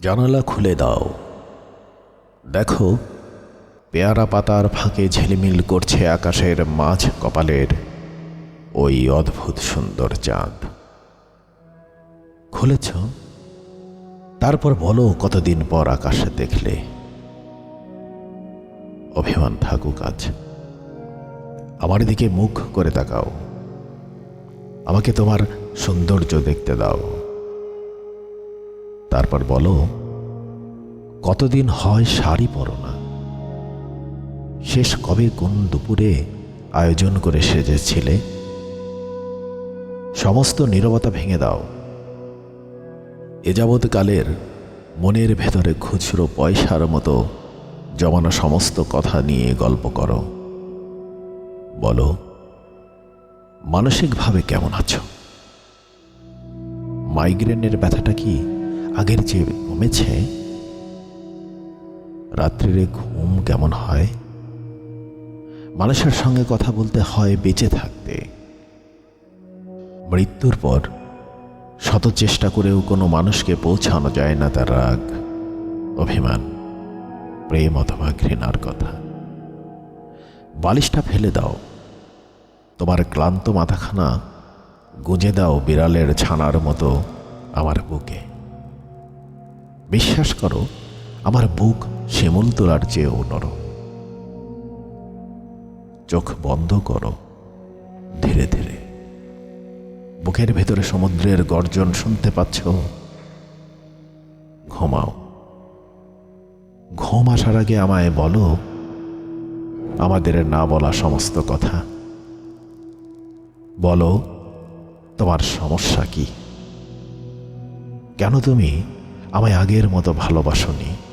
জানালা খুলে দাও। দেখো, পেয়ারা পাতার ফাঁকে ঝিলমিল করছে আকাশের মাঝ কপালের ওই অদ্ভুত সুন্দর চাঁদ। খুলেছ? তারপর বলো, কতদিন পর আকাশে দেখলে? অভিমান থাকুক আজ। আমার দিকে মুখ করে তাকাও। আমাকে তোমার সৌন্দর্য দেখতে দাও। তারপর বলো, কতদিন হয় শাড়ি পরো না? শেষ কবে কোন দুপুরে আয়োজন করে সেজেছিলে? সমস্ত নীরবতা ভেঙে দাও। এ যাবৎকালের মনের ভেতরে খুচরো পয়সার মতো জমানো সমস্ত কথা নিয়ে গল্প করো। বলো, মানসিকভাবে কেমন আছো? মাইগ্রেনের ব্যথাটা কি আগের চেয়ে কমেছে রাত্রিরে ঘুম কেমন হয়? মানুষের সঙ্গে কথা বলতে হয় বেঁচে থাকতে। মৃত্যুর পর শত চেষ্টা করেও কোনো মানুষকে পৌঁছানো যায় না তার রাগ, অভিমান, প্রেম অথবা ঘৃণার কথা। বালিশটা ফেলে দাও। তোমার ক্লান্ত মাথাখানা গুঁজে দাও বিড়ালের ছানার মতো আমার বুকে। বিশ্বাস করো, আমার বুক শিমুল তোলার চেয়েও নরম। চোখ বন্ধ করো, ধীরে ধীরে। বুকের ভেতরে সমুদ্রের গর্জন শুনতে পাচ্ছ? ঘুমাও। ঘুম আসার আগে আমায় বলো, আমাদের না বলা সমস্ত কথা। বলো, তোমার সমস্যা কি? কেন তুমি আমায় আগের মতো ভালোবাসনি।